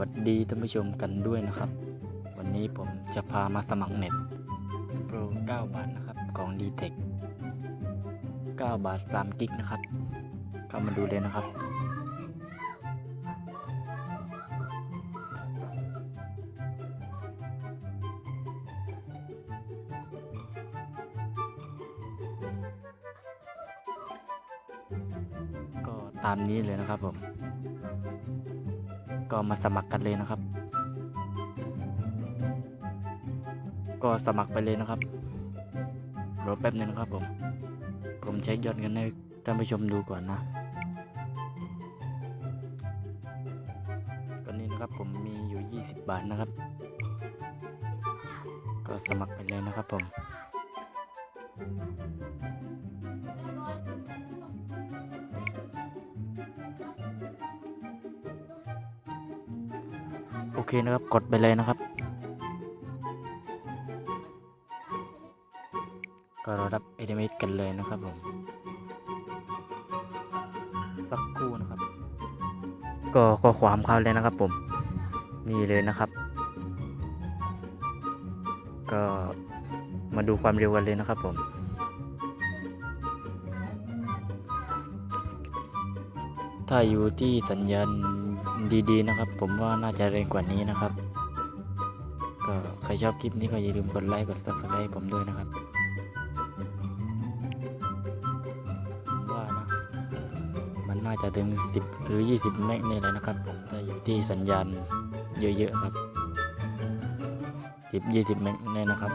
วัสดีท่านผู้ชมกันด้วยนะครับ วันนี้ผมจะพามาสมัครเน็ตโปร 9 บาทนะครับของ d t e c h 9บาท3กิกนะครับ เข้ามาดูเลยนะครับ ก็ตามนี้เลยนะครับผม ก็มาสมัครกันเลยนะครับ ก็สมัครไปเลยนะครับรอแป๊บนึงนะครับผม ผมเช็คยอดเงินให้ท่านผู้ชมดูก่อนนะตอนนี้นะครับผมมีอยู่ 20 บาทนะครับ ก็สมัครไปเลยนะครับผม เคนะครับกดไปเลยนะครับ ก็รอรับเอ m เมตกันเลยนะครับผมสักครู่นะครับ ก็ข้อความเข้าเลยนะครับผมนี่เลยนะครับ ก็มาดูความเร็วกันเลยนะครับผมถ้าอยู่ที่สัญญาณ ดีๆนะครับ ผมว่าน่าจะเร็วกว่านี้นะครับ ก็ใครชอบคลิปนี้ก็อย่าลืมกดไลค์กด subscribe ให้ผมด้วยนะครับว่านะมันน่าจะถึง 10 หรือ 20 เมกนี่แหละนะครับ ผมถ้าอยู่ที่สัญญาณเยอะๆครับ 10 20 เมกนี่นะครับ